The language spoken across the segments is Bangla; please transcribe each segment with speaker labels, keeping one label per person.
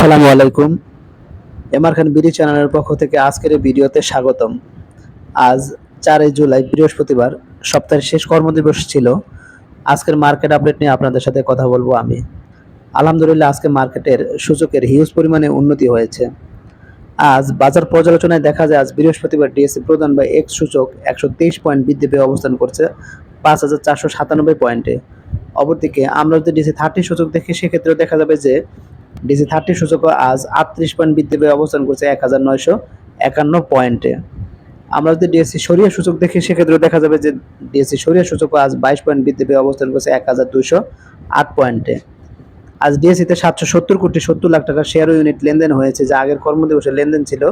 Speaker 1: আসসালামু আলাইকুম এমআর খান বিডি চ্যানেলের পক্ষ থেকে আজকের এই ভিডিওতে স্বাগতম আজ চারই জুলাই বৃহস্পতিবার সপ্তাহের শেষ কর্মদিবস ছিল আজকের মার্কেট আপডেট নিয়ে আপনাদের সাথে কথা বলবো আমি আলহামদুলিল্লাহ আজকে মার্কেটের সূচকের হিউজ পরিমাণে উন্নতি হয়েছে আজ বাজার পর্যালোচনায় দেখা যায় আজ বৃহস্পতিবার ডিএসসি প্রধান বা এক্স সূচক একশো তেইশ পয়েন্ট বৃদ্ধি পেয়ে অবস্থান করছে পাঁচ হাজার চারশো সাতানব্বই পয়েন্টে অপরদিকে আমরা যদি ডিসি থার্টি সূচক দেখি সেক্ষেত্রেও দেখা যাবে যে ডিসি থার্টি সূচক আজ আটত্রিশ পয়েন্ট বৃদ্ধি পেয়ে অবস্থান করছে এক হাজার নয়শো একান্ন পয়েন্টে আমরা যদি ডিএসসি সরিয়া সূচক দেখি সেক্ষেত্রে দেখা যাবে যে ডিএসসি সরিয়া সূচক আজ বাইশ পয়েন্ট বৃদ্ধি পেয়ে অবস্থান করছে এক হাজার দুশো আট পয়েন্টে আজ ডিএসসিতে সাতশো সত্তর কোটি সত্তর লাখ টাকা শেয়ার ইউনিট লেনদেন হয়েছে যা আগের কর্মদিবসে লেনদেন ছিল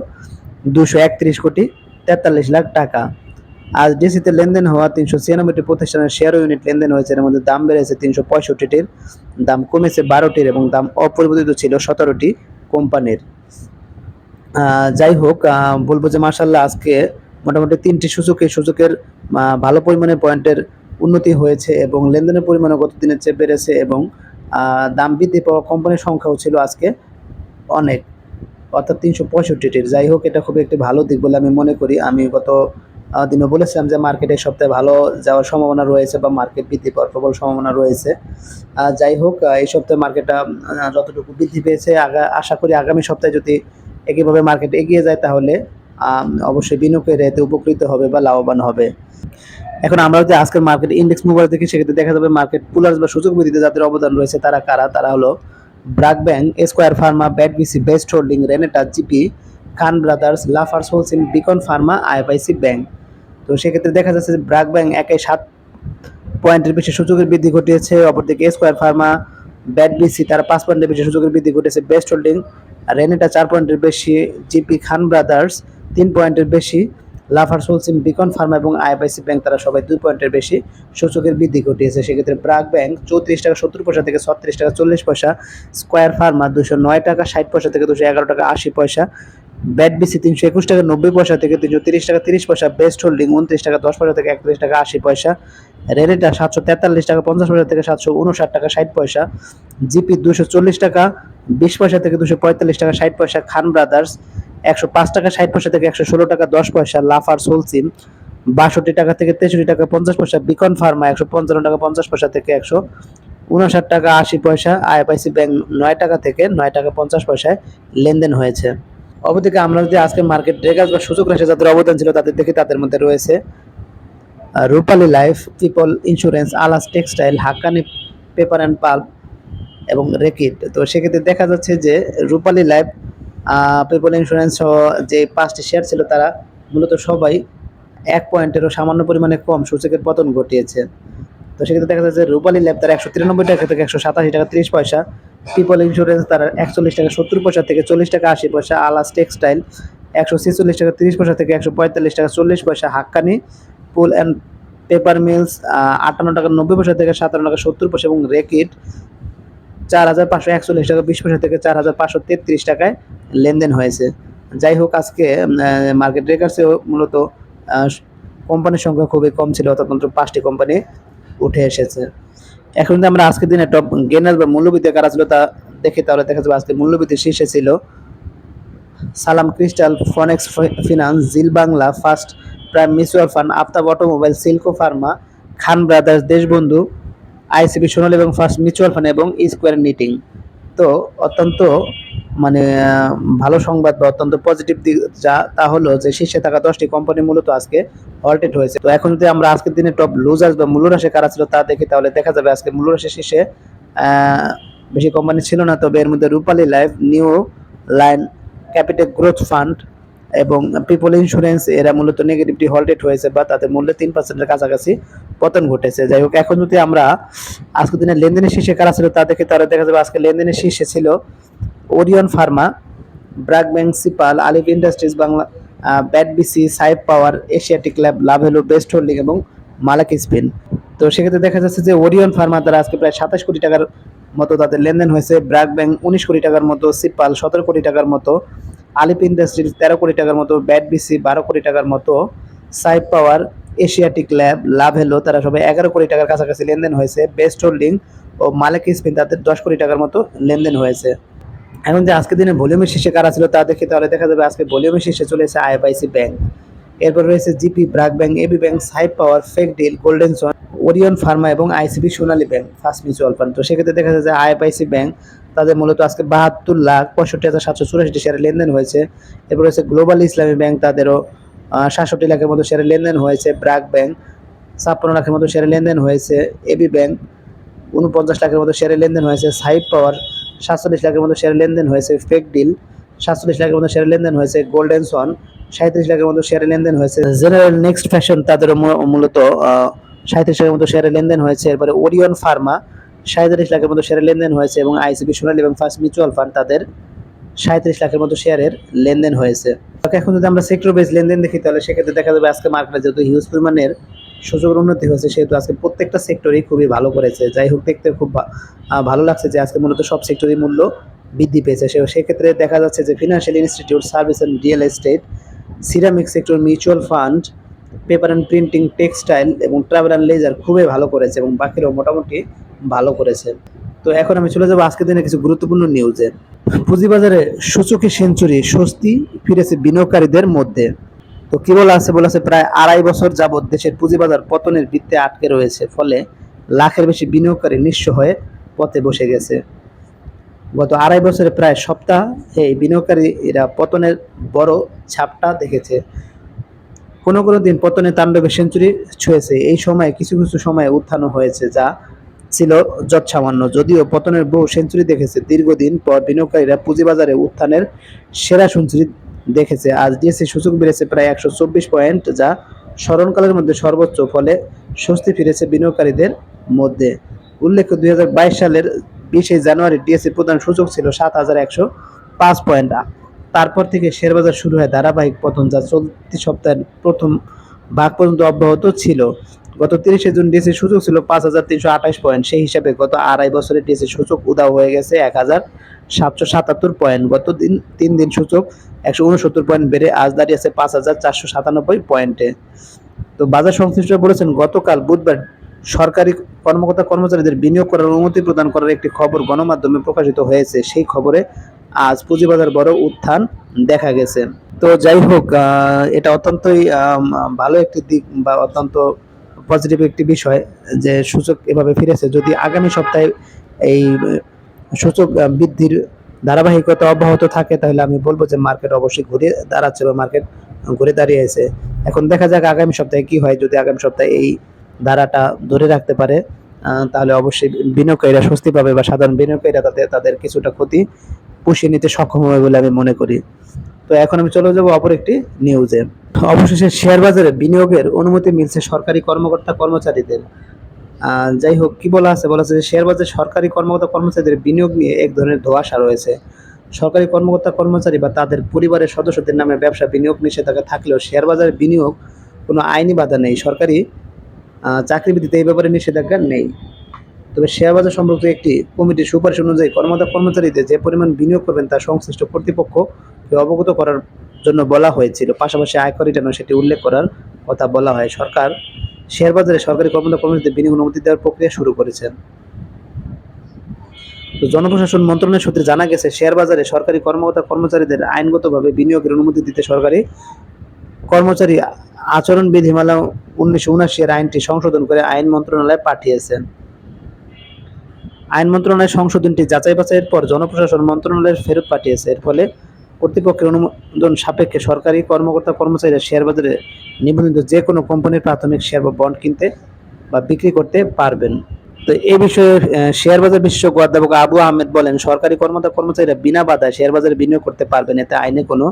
Speaker 1: দুশো একত্রিশ কোটি তেতাল্লিশ লাখ টাকা আজ ডিসিতে লেনদেন হওয়া তিনশো ছিয়ানব্বইটি প্রতিষ্ঠানের শেয়ার ইউনিট লেনদেন হয়েছে এর মধ্যে দাম বেড়েছে তিনশো পঁয়ষট্টিটির দাম কমেছে বারোটির এবং দাম অপরিবর্তিত ছিল সতেরোটি কোম্পানির যাই হোক বলবো যে মার্শাল্লাহ আজকে মোটামুটি তিনটি সূচকে সূচকের ভালো পরিমাণে পয়েন্টের উন্নতি হয়েছে এবং লেনদেনের পরিমাণও গত দিনের চেয়ে বেড়েছে এবং দাম বৃদ্ধি পাওয়া কোম্পানির সংখ্যাও ছিল আজকে অনেক অর্থাৎ তিনশো পঁয়ষট্টিটির যাই হোক এটা খুবই একটি ভালো দিক বলে আমি মনে করি আমি গত তিনি বলেছিলাম যে মার্কেট এই সপ্তাহে ভালো যাওয়ার সম্ভাবনা রয়েছে বা মার্কেট বৃদ্ধি পাওয়ার প্রবল সম্ভাবনা রয়েছে যাই হোক এই সপ্তাহে মার্কেটটা যতটুকু বৃদ্ধি পেয়েছে আশা করি আগামী সপ্তাহে যদি একইভাবে মার্কেট এগিয়ে যায় তাহলে অবশ্যই বিনিয়োগের এতে উপকৃত হবে বা লাভবান হবে এখন আমরা যদি আজকের মার্কেট ইন্ডেক্স মোবাইল দেখি সেক্ষেত্রে দেখা যাবে মার্কেট পুলার্স বা সুযোগ বৃদ্ধিতে যাদের অবদান রয়েছে তারা কারা তারা হলো BRAC bank square pharma BAT BC best holding Renata GP Khan brothers Lafarge Holcim Beacon pharma IFIC bank তো সেক্ষেত্রে দেখা যাচ্ছে যে ব্রাক ব্যাংক একাই সাত পয়েন্টের বেশি সুযোগের বৃদ্ধি ঘটিয়েছে অপরদিকে স্কোয়ার ফার্মা ব্যাট বিসি তারা পাঁচ পয়েন্টের বেশি সুযোগের বৃদ্ধি ঘটেছে বেস্ট হোল্ডিং রেনেটা চার পয়েন্টের বেশি জিপি খান ব্রাদার্স তিন পয়েন্টের বেশি লাফার সোলসিম বিকন ফার্মা এবং আইআইসি ব্যাংক তারা সবাই দুই পয়েন্টের বেশি সূচকের বৃদ্ধি ঘটিয়েছে সেক্ষেত্রে ব্রাক ব্যাংক চৌত্রিশ টাকা সত্তর পয়সা থেকে ছত্রিশ টাকা চল্লিশ পয়সা স্কোয়ার ফার্মা দুশো নয় টাকা ষাট পয়সা থেকে দুশো এগারো টাকা আশি পয়সা ব্যাট বিসি তিনশো একুশ টাকা নব্বই পয়সা থেকে তিনশো তিরিশ টাকা তিরিশ পয়সা বেস্ট হোল্ডিং উনত্রিশ টাকা দশ পয়সা থেকে একত্রিশ টাকা আশি পয়সা রেডেটা সাতশো তেতাল্লিশ টাকা পঞ্চাশ পয়সা থেকে সাতশো উনষাট টাকা ষাট পয়সা জিপি দুশো চল্লিশ টাকা বিশ পয়সা থেকে দুশো পঁয়তাল্লিশ টাকা ষাট পয়সা খান ব্রাদার্স একশো পাঁচ টাকা ষাট পয়সা থেকে একশো ষোলো টাকা দশ পয়সা লাফার সোলসিম বাষট্টি টাকা থেকে তেষট্টি টাকা পঞ্চাশ পয়সা বিকন ফার্মা একশো পঞ্চান্ন টাকা পঞ্চাশ পয়সা থেকে একশো উনষাট টাকা আশি পয়সা আইএফআইসি ব্যাংক নয় টাকা থেকে নয় টাকা পঞ্চাশ পয়সায় লেনদেন হয়েছে অবদিকে আমরা যদি আজকে মার্কেট রেগাস বা সুযোগ রাশে যাদের অবদান ছিল তাদের দেখি তাদের মধ্যে রয়েছে রূপালি লাইফ পিপল ইন্স্যুরেন্স আলাস textile Hakkani paper and pulp এবং রেকিট তো সেক্ষেত্রে দেখা যাচ্ছে যে রূপালি লাইফ পিপল ইন্স্যুরেন্স সহ যে পাঁচটি শেয়ার ছিল তারা মূলত সবাই এক পয়েন্টেরও সামান্য পরিমাণে কম সূচকের পতন ঘটিয়েছে তো সেক্ষেত্রে দেখা যায় যে রূপালী ল্যাব তারা একশো তিরানব্বই টাকা থেকে একশো সাতাশি টাকা তিরিশ পয়সা পিপল ইন্স্যুরেন্স তারা একচল্লিশ টাকা সত্তর পয়সা থেকে চল্লিশ টাকা আশি পয়সা আলাস টেক্সটাইল একশো ছেচল্লিশ টাকা তিরিশ পয়সা থেকে একশো পঁয়তাল্লিশ টাকা চল্লিশ পয়সা Hakkani pulp and paper mills আটান্ন টাকা নব্বই পয়সা থেকে সাতান্ন টাকা সত্তর পয়সা এবং রেকিট চার হাজার পাঁচশো একচল্লিশ টাকা বিশ পয়সা থেকে চার হাজার পাঁচশো তেত্রিশ টাকায় লেনদেন হয়েছে যাই হোক আজকে মার্কেট ব্রেকার্সে মূলত কোম্পানির সংখ্যা খুবই কম ছিল অর্থাৎ মাত্র পাঁচটি কোম্পানি উঠে এসেছে এখন যদি আমরা আজকের দিনে টপ গেনার বা মূল্যবৃদ্ধি কারা ছিল তা দেখি তাহলে দেখা যাবে আজকে মূল্যবৃদ্ধি শীর্ষে ছিল সালাম ক্রিস্টাল ফনেক্স ফিনান্স জিল Bangla first prime mutual fund Aftab automobile Silco pharma Khan brothers Deshbandhu ICB Sonal এবং ফার্স্ট মিউচুয়াল ফান্ড এবং স্কোয়ার নিটিং তো অত্যন্ত মানে ভালো সংবাদ বা অত্যন্ত পজিটিভ দিক যা তা হলো যে শীর্ষে থাকা দশটি কোম্পানি মূলত আজকে অলটেড হয়েছে তো এখন যদি আমরা আজকের দিনে টপ লুজার্স বা মূল্যরাশে কারা ছিল তা দেখি তাহলে দেখা যাবে আজকে মূল্যরাশি শেষে বেশি কোম্পানি ছিল না তবে এর মধ্যে Rupali life new line capital growth fund এবং পিপল ইন্স্যুরেন্স এরা মূলত নেগেটিভটি হল্টেড হয়েছে বা তাদের মূল্যে তিন পার্সেন্টের কাছাকাছি পতন ঘটেছে যাই হোক এখন যদি আমরা আজকের দিনে লেনদেনের শীর্ষে কারা ছিল তা দেখে তারা দেখা যাবে আজকে লেনদেনের শীর্ষে ছিল ওরিয়ন ফার্মা ব্র্যাক ব্যাংক সিপাল Alif industries Bangla BAT BC Saif power Asiatic lab হেলো বেস্ট হোল্ডিং এবং মালাকি স্পিন তো সেক্ষেত্রে দেখা যাচ্ছে যে ওরিয়ন ফার্মা তারা আজকে প্রায় সাতাশ কোটি টাকার মতো তাদের লেনদেন হয়েছে ব্র্যাক ব্যাংক উনিশ কোটি টাকার মতো সিপাল সতেরো কোটি টাকার মতো আলিপ ইন্ডাস্ট্রিজ তেরো কোটি টাকার মতো ব্যাট বিসি বারো কোটি টাকার মতো সাইফ পাওয়ার এশিয়াটিক ল্যাব লাভ হেলো তারা সবাই এগারো কোটি টাকার কাছাকাছি লেনদেন হয়েছে বেস্ট হোল্ডিং ও মালাকি স্পিন তাদের দশ কোটি টাকার মতো লেনদেন হয়েছে এখন যে আজকে দিনে ভলিউমের শীর্ষে কারা ছিল তা দেখে তাহলে দেখা যাবে আজকে ভলিউমের শীর্ষে চলে এসেছে আইএফআইসি ব্যাংক এরপর রয়েছে GP BRAC bank AB bank Saif power ফেক ডিল গোল্ডেন সন ওরিয়ন ফার্মা এবং ICB Sonali bank first mutual fund তো সেক্ষেত্রে দেখা যায় যে আইএফআইসি ব্যাংক তাদের মূলত আজকে বাহাত্তর লাখ পঁয়ষট্টি হাজার সাতশো চুরাশিটি শেয়ারে লেনদেন হয়েছে এরপর রয়েছে গ্লোবাল ইসলামী ব্যাংক তাদেরও সাতষট্টি লাখের মতো শেয়ারে লেনদেন হয়েছে ব্রাক ব্যাংক ছাপ্পান্ন লাখের মতো শেয়ারে লেনদেন হয়েছে এবি ব্যাংক উনপঞ্চাশ লাখের মতো শেয়ারে লেনদেন হয়েছে সাইপ পাওয়ার সাতচল্লিশ লাখের মতো শেয়ার লেনদেন হয়েছে ফেক ডিল সাতচল্লিশ লাখের মতো শেয়ারের লেনদেন হয়েছে গোল্ডেন সন সাঁত্রিশ লাখের মতো শেয়ারের লেনদেন হয়েছে জেনারেল নেক্সট ফ্যাশন তাদের মূলত সাঁত্রিশ লাখের মতো শেয়ারের লেনদেন হয়েছে এরপরে ওরিয়ন ফার্মা সাঁত্রিশ লাখের মতো শেয়ারে লেনদেন হয়েছে এবং আইসিবি সোনালী এবং ফার্স্ট মিউচুয়াল ফান্ড তাদের সাঁত্রিশ লাখের মতো শেয়ারের লেনদেন হয়েছে এখন যদি আমরা সেক্টর বেস লেনদেন দেখি তাহলে সেক্ষেত্রে দেখা যাবে আজকে মার্কেটে যেহেতু হিউজ পরিমাণের সুযোগ উন্নতি হয়েছে সেহেতু আজকে প্রত্যেকটা সেক্টরেই খুবই ভালো করেছে যাই হোক দেখতে খুব ভালো লাগছে যে আজকে মূলত সব সেক্টরই মূল্য বৃদ্ধি পেয়েছে সে সেক্ষেত্রে দেখা যাচ্ছে যে financial institute service and real estate ceramic sector mutual fund paper and printing textile এবং ট্রাভেল অ্যান্ড লেজার খুবই ভালো করেছে এবং বাকিরাও মোটামুটি ভালো করেছে তো এখন আমি চলে যাবো আজকের দিনে কিছু গুরুত্বপূর্ণ নিউজে পুঁজিবাজারে সূচকে সেঞ্চুরি স্বস্তি ফিরেছে বিনিয়োগকারীদের মধ্যে তো কি বলা আছে বলা আছে প্রায় আড়াই বছর যাবৎ দেশের পুঁজিবাজার পতনের বৃত্তে আটকে রয়েছে ফলে লাখের বেশি বিনিয়োগকারী নিঃস্ব হয়ে পথে বসে গেছে গত আড়াই বছরে প্রায় সপ্তাহ এই বিনিয়োগকারীরা পতনের বড় ছাপটা দেখেছে কোনো কোনো দিন পতনের তাণ্ডবে সেঞ্চুরি ছুঁয়েছে এই সময়ে কিছু কিছু সময়ে উত্থানও হয়েছে যা ছিল যৎসামান্য সামান্য যদিও পতনের বহু সেঞ্চুরি দেখেছে দীর্ঘদিন পর বিনিয়োগকারীরা পুঁজিবাজারে উত্থানের সেরা সেঞ্চুরি দেখেছে আজ ডিএসসি সূচক বেড়েছে প্রায় একশো পয়েন্ট যা স্মরণকালের মধ্যে সর্বোচ্চ ফলে স্বস্তি ফিরেছে বিনিয়োগকারীদের মধ্যে উল্লেখ্য দুই সালের বিশে জানুয়ারি ডিএসসি প্রধান সূচক ছিল সাত হাজার একশো পাঁচ পয়েন্ট তারপর থেকে শেয়ারবাজার শুরু হয় ধারাবাহিক পতন যা চলতি সপ্তাহের প্রথম ভাগ পর্যন্ত অব্যাহত ছিল গত তিরিশে জুন ডিসি সূচক ছিল পাঁচ হাজার তিনশো আঠাশ পয়েন্ট সেই হিসাবে গত আড়াই বছরে ডিসি সূচক উদা হয়ে গেছে এক হাজার সাতশো সাতাত্তর পয়েন্ট গত দিন তিন দিন সূচক একশো উনসত্তর পয়েন্ট বেড়ে আজ দাঁড়িয়েছে পাঁচ হাজার চারশো সাতানব্বই পয়েন্টে তো বাজার সংশ্লিষ্টরা বলেছেন গতকাল বুধবার সরকারি কর্মকর্তা কর্মচারীদের বিনিয়োগ করার অনুমতি প্রদান করার একটি খবর গণমাধ্যমে প্রকাশিত হয়েছে সেই খবরে আজ পুঁজিবাজার বড় উত্থান দেখা গেছে তো যাই হোক এটা অত্যন্তই ভালো একটি দিক বা অত্যন্ত পজিটিভ একটি বিষয় যে সূচক এভাবে ফিরেছে যদি আগামী সপ্তাহে এই সূচক বৃদ্ধির ধারাবাহিকতা অব্যাহত থাকে তাহলে আমি বলবো যে মার্কেট অবশ্যই ঘুরে দাঁড়াচ্ছে বা মার্কেট ঘুরে দাঁড়িয়েছে এখন দেখা যাক আগামী সপ্তাহে কি হয় যদি আগামী সপ্তাহে এই ধারাটা ধরে রাখতে পারে তাহলে অবশ্যই বিনিয়োগকারীরা স্বস্তি পাবে বা সাধারণ বিনিয়োগকারীরা তাদের তাদের কিছুটা ক্ষতি পুষিয়ে নিতে সক্ষম হবে বলে আমি মনে করি তো এখন আমি চলে যাবো অপর একটি নিউজে অবশেষে শেয়ার বাজারে বিনিয়োগের অনুমতি মিলছে সরকারি কর্মকর্তা কর্মচারীদের যাই হোক কী বলা আছে বলা আছে যে শেয়ার বাজারে সরকারি কর্মকর্তা কর্মচারীদের বিনিয়োগ নিয়ে এক ধরনের ধোয়াশা রয়েছে সরকারি কর্মকর্তা কর্মচারী বা তাদের পরিবারের সদস্যদের নামে ব্যবসা বিনিয়োগ নিষেধাজ্ঞা থাকলেও শেয়ার বাজারে বিনিয়োগ কোনো আইনি বাধা নেই সরকারি চাকরিবৃত্তিতে এই ব্যাপারে নিষেধাজ্ঞা নেই তবে শেয়ার বাজার সম্পর্কিত একটি কমিটির সুপারিশ অনুযায়ী কর্মকর্তা কর্মচারীদের যে পরিমাণ বিনিয়োগ করবেন তা সংশ্লিষ্ট কর্তৃপক্ষ অবগত করার জন্য বলা হয়েছিল পাশাপাশি আয়কর রিটার্নও সেটি উল্লেখ করার কথা বলা হয় সরকার শেয়ার বাজারে সরকারি কর্মকর্তা কর্মীদের বিনিয়োগ অনুমতি দেওয়ার প্রক্রিয়া শুরু করেছেন তো জনপ্রশাসন মন্ত্রণালয়ের সূত্রে জানা গেছে শেয়ার বাজারে সরকারি কর্মকর্তা কর্মচারীদের আইনগতভাবে বিনিয়োগের অনুমতি দিতে সরকারি কর্মচারী আচরণ বিধিমালা উনিশশো উনাশি এর আইনটি সংশোধন করে আইন মন্ত্রণালয়ে পাঠিয়েছেন আইন মন্ত্রণালয় সংশোধনটি যাচাই বাছাইয়ের পর জনপ্রশাসন মন্ত্রণালয়ের ফেরত পাঠিয়েছে এর ফলে কর্তৃপক্ষের অনুমোদন সাপেক্ষে সরকারি কর্মকর্তা কর্মচারীরা শেয়ার বাজারে নিবন্ধিত যে কোনো কোম্পানির প্রাথমিক শেয়ার বা বন্ড কিনতে বা বিক্রি করতে পারবেন তো এ বিষয়ে শেয়ার বাজার বিশেষজ্ঞ অধ্যাপক আবু আহমেদ বলেন সরকারি কর্মকর্তা কর্মচারীরা বিনা বাধায় শেয়ার বাজারে বিনিয়োগ করতে পারবেন এতে আইনে কোনো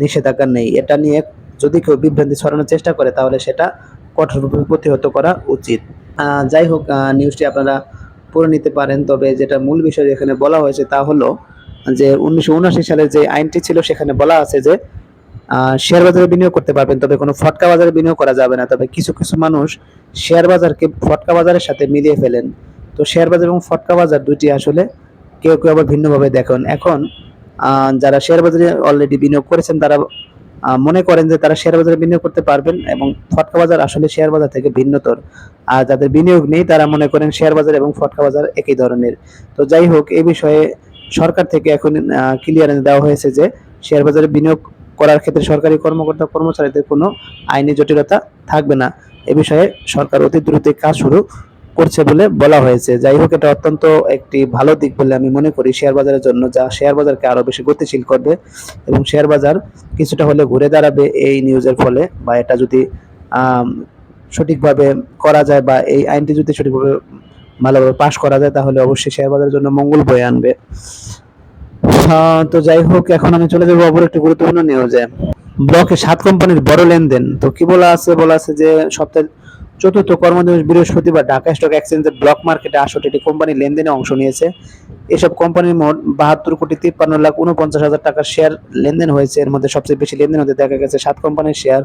Speaker 1: নিষেধাজ্ঞা নেই এটা নিয়ে যদি কেউ বিভ্রান্তি ছড়ানোর চেষ্টা করে তাহলে সেটা কঠোরভাবে প্রতিহত করা উচিত যাই হোক নিউজটি আপনারা পড়ে নিতে পারেন তবে যেটা মূল বিষয় এখানে বলা হয়েছে তা হলো যে উনিশশো সালের যে আইনটি ছিল সেখানে বলা আছে যে শেয়ার বাজারে বিনিয়োগ করতে পারবেন তবে কোনো ফটকা বাজারে বিনিয়োগ করা যাবে না তবে কিছু কিছু মানুষ শেয়ার বাজারকে ফটকা বাজারের সাথে মিলিয়ে ফেলেন তো শেয়ার বাজার এবং ফটকা বাজার দুটি আসলে কেউ কেউ আবার ভিন্নভাবে দেখেন এখন যারা শেয়ার বাজারে অলরেডি বিনিয়োগ করেছেন তারা মনে করেন যে তারা শেয়ার বাজারে বিনিয়োগ করতে পারবেন এবং ফটকা বাজার আসলে শেয়ার বাজার থেকে ভিন্নতর আর যাদের বিনিয়োগ নেই তারা মনে করেন শেয়ার বাজার এবং ফটকা বাজার একই ধরনের তো যাই হোক এই বিষয়ে সরকার থেকে এখন ক্লিয়ারেন্স দেওয়া হয়েছে যে শেয়ার বাজারে বিনিয়োগ করার ক্ষেত্রে সরকারি কর্মকর্তা কর্মচারীদের কোনো আইনি জটিলতা থাকবে না এ বিষয়ে সরকার অতি দ্রুতই কাজ শুরু করছে বলে বলা হয়েছে যাই হোক এটা অত্যন্ত একটি ভালো দিক বলে আমি মনে করি শেয়ার বাজারের জন্য যা শেয়ার বাজারকে আরও বেশি গতিশীল করবে এবং শেয়ার বাজার কিছুটা হলে ঘুরে দাঁড়াবে এই নিউজের ফলে বা এটা যদি সঠিকভাবে করা যায় বা এই আইনটি যদি সঠিকভাবে ভালোভাবে পাশ করা যায় তাহলে অবশ্যই শেয়ার বাজারের জন্য মঙ্গল বয়ে আনবে তো যাই হোক এখন আমি চলে যাবো অপর একটি গুরুত্বপূর্ণ নিউজে ব্লকে সাত কোম্পানির বড় লেনদেন তো কি বলা আছে বলা আছে যে সপ্তাহে চতুর্থ কর্মদিবস বৃহস্পতিবার ঢাকা স্টক এক্সচেঞ্জের ব্লক মার্কেটে একটি কোম্পানি লেনদেনে অংশ নিয়েছে এসব কোম্পানির মোট বাহাত্তর কোটি তিপ্পান্ন লাখ উনপঞ্চাশ হাজার টাকার শেয়ার লেনদেন হয়েছে এর মধ্যে সবচেয়ে বেশি লেনদেন হতে দেখা গেছে সাত কোম্পানির শেয়ার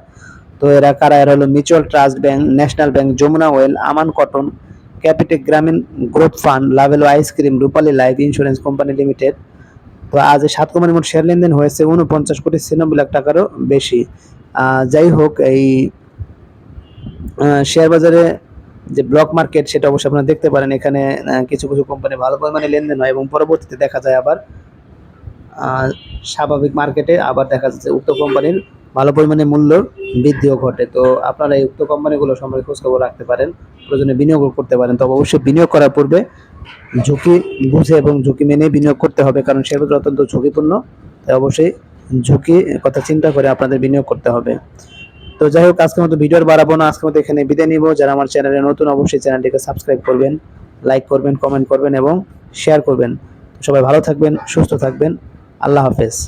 Speaker 1: তো এরা কারা এরা হলো mutual trust bank national bank Jamuna oil Aman cotton Capitec Grameen growth fund Lovello ice cream Rupali life insurance company limited তো আজ সাত কোম্পানির মোট শেয়ার লেনদেন হয়েছে উনপঞ্চাশ কোটি ছিয়ানব্বই লাখ টাকারও বেশি যাই হোক এই শেয়ার বাজারে যে ব্লক মার্কেট সেটা অবশ্যই আপনারা দেখতে পারেন এখানে কিছু কিছু কোম্পানি ভালো পরিমাণে লেনদেন হয় এবং পরবর্তীতে দেখা যায় আবার স্বাভাবিক মার্কেটে আবার দেখা যাচ্ছে উক্ত কোম্পানির ভালো পরিমাণে মূল্য বৃদ্ধিও ঘটে তো আপনারা এই উক্ত কোম্পানিগুলো সম্পর্কে খোঁজখবর রাখতে পারেন প্রয়োজনে বিনিয়োগ করতে পারেন তবে অবশ্যই বিনিয়োগ করার পূর্বে ঝুঁকি বুঝে এবং ঝুঁকি মেনে বিনিয়োগ করতে হবে কারণ শেয়ারবাজার অত্যন্ত ঝুঁকিপূর্ণ তাই অবশ্যই ঝুঁকি কথা চিন্তা করে আপনাদের বিনিয়োগ করতে হবে তো যাই হোক আজকের মতো ভিডিওর বাড়াবো না আজকের মতো এখানে বিদায় নিব যারা আমার চ্যানেলে নতুন অবশ্যই চ্যানেলটিকে সাবস্ক্রাইব করবেন লাইক করবেন কমেন্ট করবেন এবং শেয়ার করবেন সবাই ভালো থাকবেন সুস্থ থাকবেন আল্লাহ হাফেজ